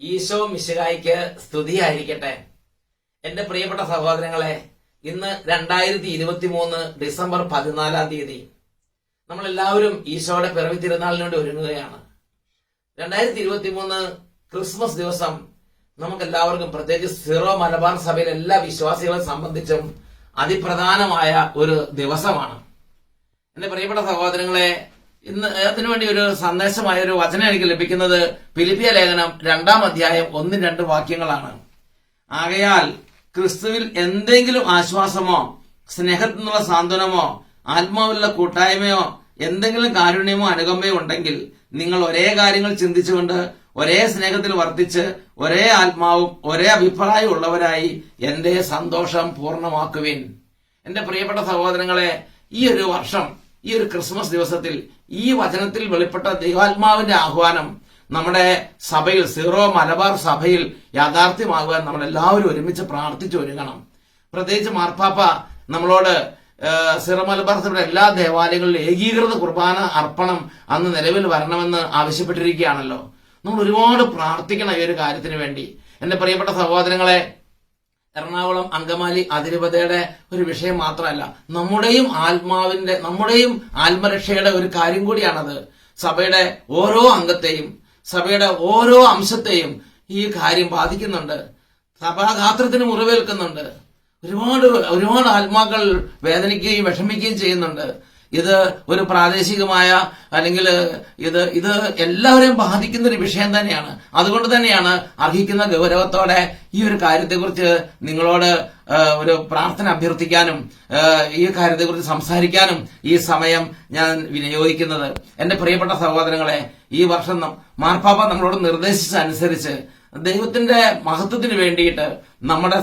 ഈശോ മിശിഹായിക്ക് സ്തുതിയായിരിക്കട്ടെ. എന്റെ പ്രിയപ്പെട്ട സഹോദരങ്ങളെ ഇന്ന് രണ്ടായിരത്തി ഇരുപത്തി മൂന്ന് ഡിസംബർ പതിനാലാം തീയതി നമ്മൾ എല്ലാവരും ഈശോയുടെ പിറവി തിരുനാളിന് വേണ്ടി ഒരുങ്ങുകയാണ്. രണ്ടായിരത്തി ഇരുപത്തി മൂന്ന് ക്രിസ്മസ് ദിവസം നമുക്ക് എല്ലാവർക്കും പ്രത്യേകിച്ച് സിറോ മലബാർ സഭയിലെ എല്ലാ വിശ്വാസികളെ സംബന്ധിച്ചും അതിപ്രധാനമായ ഒരു ദിവസമാണ്. എന്റെ പ്രിയപ്പെട്ട സഹോദരങ്ങളെ ഇന്ന് അതിനുവേണ്ടി ഒരു സന്ദേശമായ ഒരു വചനം എനിക്ക് ലഭിക്കുന്നത് ഫിലിപ്പിയ ലേഖനം രണ്ടാം അധ്യായം ഒന്നും രണ്ട് വാക്യങ്ങളാണ്. ആകയാൽ ക്രിസ്തുവിൽ എന്തെങ്കിലും ആശ്വാസമോ സ്നേഹത്തിൽ നിന്നുള്ള സാന്ത്വനമോ ആത്മാവിലുള്ള കൂട്ടായ്മയോ എന്തെങ്കിലും കാരുണ്യമോ അനുകമ്പയോ ഉണ്ടെങ്കിൽ നിങ്ങൾ ഒരേ കാര്യങ്ങൾ ചിന്തിച്ചുകൊണ്ട് ഒരേ സ്നേഹത്തിൽ വർത്തിച്ച് ഒരേ ആത്മാവും ഒരേ അഭിപ്രായം ഉള്ളവരായി എന്റെ സന്തോഷം പൂർണമാക്കുവിൻ. എന്റെ പ്രിയപ്പെട്ട സഹോദരങ്ങളെ ഈ ഒരു വർഷം ഈ ഒരു ക്രിസ്മസ് ദിവസത്തിൽ ഈ വചനത്തിൽ വെളിപ്പെട്ട ദൈവാത്മാവിന്റെ ആഹ്വാനം നമ്മുടെ സഭയിൽ സീറോ മലബാർ സഭയിൽ യാഥാർത്ഥ്യമാകുവാൻ നമ്മൾ എല്ലാവരും ഒരുമിച്ച് പ്രാർത്ഥിച്ചു ഒരുങ്ങണം. പ്രത്യേകിച്ച് മാർപ്പാപ്പ നമ്മളോട് സീറോ മലബാർ സഭയുടെ എല്ലാ ദേവാലയങ്ങളിലും ഏകീകൃത കുർബാന അർപ്പണം അന്ന് നിലവിൽ വരണമെന്ന് ആവശ്യപ്പെട്ടിരിക്കുകയാണല്ലോ. നമ്മൾ ഒരുപാട് പ്രാർത്ഥിക്കണം ഈ ഒരു കാര്യത്തിന് വേണ്ടി. എന്റെ പ്രിയപ്പെട്ട സഹോദരങ്ങളെ എറണാകുളം അങ്കമാലി അതിരൂപതയുടെ ഒരു വിഷയം മാത്രമല്ല നമ്മുടെയും ആത്മാവിന്റെ നമ്മുടെയും ആത്മരക്ഷയുടെ ഒരു കാര്യം കൂടിയാണത്. സഭയുടെ ഓരോ അംഗത്തെയും സഭയുടെ ഓരോ അംശത്തെയും ഈ കാര്യം ബാധിക്കുന്നുണ്ട്. സഭാഗാത്രത്തിന് മുറിവേൽക്കുന്നുണ്ട്. ഒരുപാട് ഒരുപാട് ആത്മാക്കൾ വേദനിക്കുകയും വിഷമിക്കുകയും ചെയ്യുന്നുണ്ട്. ഇത് ഒരു പ്രാദേശികമായ അല്ലെങ്കിൽ ഇത് ഇത് എല്ലാവരെയും ബാധിക്കുന്ന ഒരു വിഷയം തന്നെയാണ്. അതുകൊണ്ട് തന്നെയാണ് അർഹിക്കുന്ന ഗൗരവത്തോടെ ഈ ഒരു കാര്യത്തെക്കുറിച്ച് നിങ്ങളോട് ഒരു പ്രാർത്ഥന അഭ്യർത്ഥിക്കാനും ഈ കാര്യത്തെക്കുറിച്ച് സംസാരിക്കാനും ഈ സമയം ഞാൻ വിനിയോഗിക്കുന്നത്. എന്റെ പ്രിയപ്പെട്ട സഹോദരങ്ങളെ ഈ വർഷം മാർപ്പാപ്പ നമ്മളോട് നിർദ്ദേശിച്ചനുസരിച്ച് ദൈവത്തിന്റെ മഹത്വത്തിന് വേണ്ടിയിട്ട് നമ്മുടെ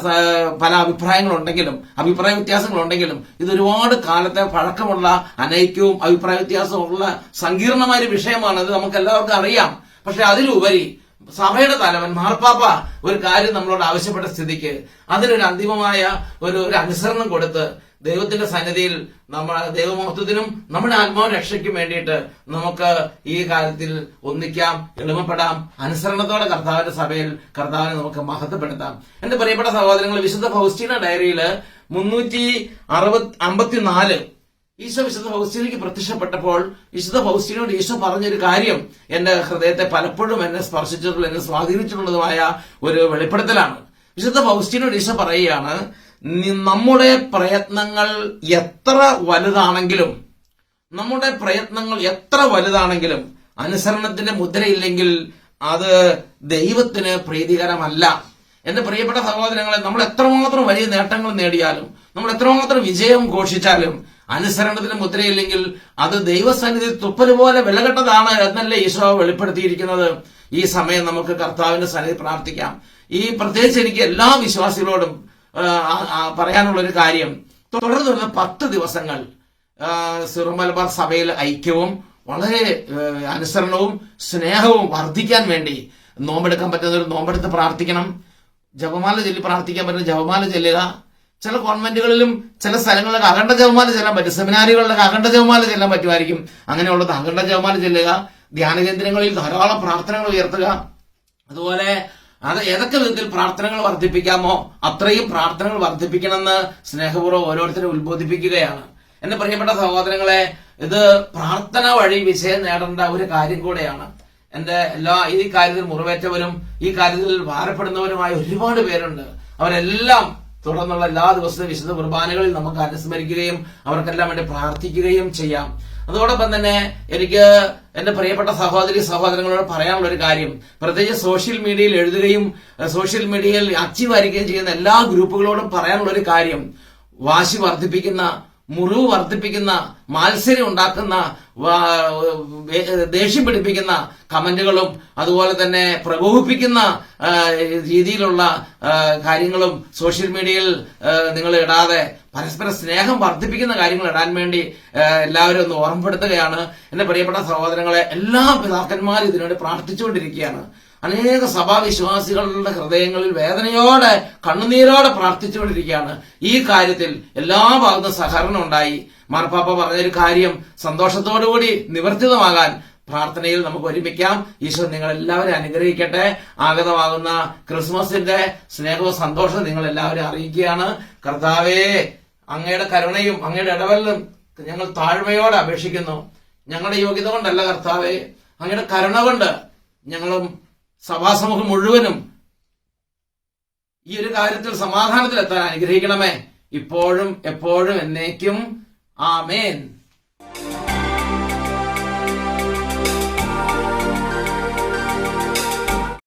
പല അഭിപ്രായങ്ങളുണ്ടെങ്കിലും അഭിപ്രായ വ്യത്യാസങ്ങളുണ്ടെങ്കിലും ഇത് ഒരുപാട് കാലത്തെ പഴക്കമുള്ള അനൈക്യവും അഭിപ്രായ വ്യത്യാസമുള്ള സങ്കീർണമായ ഒരു അത് നമുക്ക് എല്ലാവർക്കും അറിയാം. പക്ഷെ അതിലുപരി സഭയുടെ തലവൻ മാർപ്പാപ്പ ഒരു കാര്യം നമ്മളോട് ആവശ്യപ്പെട്ട സ്ഥിതിക്ക് അതിനൊരു അന്തിമമായ ഒരു ഒരു അനുസരണം കൊടുത്ത് ദൈവത്തിന്റെ സന്നിധിയിൽ നമ്മൾ ദൈവമഹത്വത്തിനും നമ്മുടെ ആത്മാവ് രക്ഷയ്ക്കും വേണ്ടിയിട്ട് നമുക്ക് ഈ കാര്യത്തിൽ ഒന്നിക്കാം എളിമപ്പെടാം അനുസരണത്തോടെ കർത്താവിന്റെ സഭയിൽ കർത്താവിനെ നമുക്ക് മഹത്വപ്പെടുത്താം. എന്റെ പ്രിയപ്പെട്ട സഹോദരങ്ങൾ വിശുദ്ധ ഫൗസ്റ്റീന ഡയറിയിൽ മുന്നൂറ്റി അറുപത്തി അമ്പത്തിനാല് ഈശോ വിശുദ്ധ ഫൗസ്റ്റീനയ്ക്ക് പ്രത്യക്ഷപ്പെട്ടപ്പോൾ വിശുദ്ധ ഫൗസ്റ്റീനോട് ഈശോ പറഞ്ഞൊരു കാര്യം എന്റെ ഹൃദയത്തെ പലപ്പോഴും എന്നെ സ്പർശിച്ചിട്ടുള്ള എന്നെ സ്വാധീനിച്ചിട്ടുള്ളതുമായ ഒരു വെളിപ്പെടുത്തലാണ്. വിശുദ്ധ ഫൗസ്റ്റീനോട് ഈശോ പറയുകയാണ് "നി- നമ്മുടെ പ്രയത്നങ്ങൾ എത്ര വലുതാണെങ്കിലും നമ്മുടെ പ്രയത്നങ്ങൾ എത്ര വലുതാണെങ്കിലും അനുസരണത്തിന്റെ മുദ്രയില്ലെങ്കിൽ അത് ദൈവത്തിന് പ്രീതികരമല്ല. എന്റെ പ്രിയപ്പെട്ട സഹോദരങ്ങളെ നമ്മൾ എത്രമാത്രം വലിയ നേട്ടങ്ങൾ നേടിയാലും നമ്മൾ എത്രമാത്രം വിജയം ഘോഷിച്ചാലും അനുസരണത്തിന് മുദ്രയില്ലെങ്കിൽ അത് ദൈവസന്നിധി തുപ്പൽ പോലെ വിലകെട്ടതാണ് എന്നല്ലേ ഈശോ വെളിപ്പെടുത്തിയിരിക്കുന്നത്. ഈ സമയം നമുക്ക് കർത്താവിന്റെ സന്നിധി പ്രാർത്ഥിക്കാം. ഈ പ്രത്യേകിച്ച് എനിക്ക് എല്ലാ വിശ്വാസികളോടും പറയാനുള്ള ഒരു കാര്യം. തുടർന്നുള്ള പത്ത് ദിവസങ്ങൾ സിറുമലബാർ സിറോ സഭയിൽ ഐക്യവും വളരെ അനുസരണവും സ്നേഹവും വർദ്ധിക്കാൻ വേണ്ടി നോമ്പെടുക്കാൻ പറ്റുന്ന ഒരു നോമ്പെടുത്ത് പ്രാർത്ഥിക്കണം. ജപമാല ചൊല്ലി പ്രാർത്ഥിക്കാൻ പറ്റുന്ന ജപമാല ചൊല്ലുക. ചില കോൺവെന്റുകളിലും ചില സ്ഥലങ്ങളിലൊക്കെ അഖണ്ഡ ജപമാല ചെല്ലാൻ പറ്റും. സെമിനാരികളിലൊക്കെ അഖണ്ഡ ജപമാല ചെല്ലാൻ പറ്റുമായിരിക്കും. അങ്ങനെയുള്ളത് അഖണ്ഡ ജപമാല ചെല്ലുക. ധ്യാന കേന്ദ്രങ്ങളിൽ ധാരാളം പ്രാർത്ഥനകൾ ഉയർത്തുക. അതുപോലെ അത് ഏതൊക്കെ വിധത്തിൽ പ്രാർത്ഥനകൾ വർദ്ധിപ്പിക്കാമോ അത്രയും പ്രാർത്ഥനകൾ വർദ്ധിപ്പിക്കണമെന്ന് സ്നേഹപൂർവം ഓരോരുത്തരും ഉത്ബോധിപ്പിക്കുകയാണ്. എന്റെ പ്രിയപ്പെട്ട സഹോദരങ്ങളെ ഇത് പ്രാർത്ഥന വഴി വിജയം നേടേണ്ട ഒരു കാര്യം കൂടെയാണ്. എന്റെ എല്ലാ ഈ കാര്യത്തിൽ മുറിവേറ്റവരും ഈ കാര്യത്തിൽ ഭാരപ്പെടുന്നവരുമായ ഒരുപാട് പേരുണ്ട്. അവരെല്ലാം തുടർന്നുള്ള എല്ലാ ദിവസവും വിശുദ്ധ കുർബാനകളിൽ നമുക്ക് അനുസ്മരിക്കുകയും അവർക്കെല്ലാം വേണ്ടി പ്രാർത്ഥിക്കുകയും ചെയ്യാം. അതോടൊപ്പം തന്നെ എനിക്ക് എന്റെ പ്രിയപ്പെട്ട സഹോദരി സഹോദരങ്ങളോട് പറയാനുള്ള ഒരു കാര്യം. പ്രത്യേകിച്ച് സോഷ്യൽ മീഡിയയിൽ എഴുതുകയും സോഷ്യൽ മീഡിയയിൽ അച്ചീവ് ആയിരിക്കുകയും ചെയ്യുന്ന എല്ലാ ഗ്രൂപ്പുകളോടും പറയാനുള്ള ഒരു കാര്യം. വാശി വർദ്ധിപ്പിക്കുന്ന മുറിവ് വർദ്ധിപ്പിക്കുന്ന മാത്സര്യം ഉണ്ടാക്കുന്ന ദേഷ്യം പിടിപ്പിക്കുന്ന കമന്റുകളും അതുപോലെ തന്നെ പ്രകോപിപ്പിക്കുന്ന രീതിയിലുള്ള കാര്യങ്ങളും സോഷ്യൽ മീഡിയയിൽ നിങ്ങൾ ഇടാതെ പരസ്പര സ്നേഹം വർദ്ധിപ്പിക്കുന്ന കാര്യങ്ങൾ ഇടാൻ വേണ്ടി എല്ലാവരും ഒന്ന് ഓർമ്മപ്പെടുത്തുകയാണ്. എന്റെ പ്രിയപ്പെട്ട സഹോദരങ്ങളെ എല്ലാ പിതാക്കന്മാരും ഇതിനുവേണ്ടി പ്രാർത്ഥിച്ചുകൊണ്ടിരിക്കുകയാണ്. അനേക സഭാവിശ്വാസികളുടെ ഹൃദയങ്ങളിൽ വേദനയോടെ കണ്ണുനീരോടെ പ്രാർത്ഥിച്ചുകൊണ്ടിരിക്കുകയാണ്. ഈ കാര്യത്തിൽ എല്ലാ ഭാഗത്തും സഹകരണം ഉണ്ടായി. മാർപ്പാപ്പ പറഞ്ഞൊരു കാര്യം സന്തോഷത്തോടുകൂടി നിവർത്തിതമാകാൻ പ്രാർത്ഥനയിൽ നമുക്ക് ഒരുമിക്കാം. ഈശ്വരൻ നിങ്ങൾ എല്ലാവരും അനുഗ്രഹിക്കട്ടെ. ആഗതമാകുന്ന ക്രിസ്മസിന്റെ സ്നേഹവും സന്തോഷവും നിങ്ങൾ എല്ലാവരും അറിയിക്കുകയാണ്. കർത്താവേ അങ്ങയുടെ കരുണയും അങ്ങയുടെ ഇടപെടലും ഞങ്ങൾ താഴ്മയോടെ അപേക്ഷിക്കുന്നു. ഞങ്ങളുടെ യോഗ്യത കൊണ്ടല്ല കർത്താവേ അങ്ങയുടെ കരുണ കൊണ്ട് ഞങ്ങളും സഭാസമൂഹം മുഴുവനും ഈ ഒരു കാര്യത്തിൽ സമാധാനത്തിലെത്താൻ അനുഗ്രഹിക്കണമേ. ഇപ്പോഴും എപ്പോഴും എന്നേക്കും. ആമേൻ.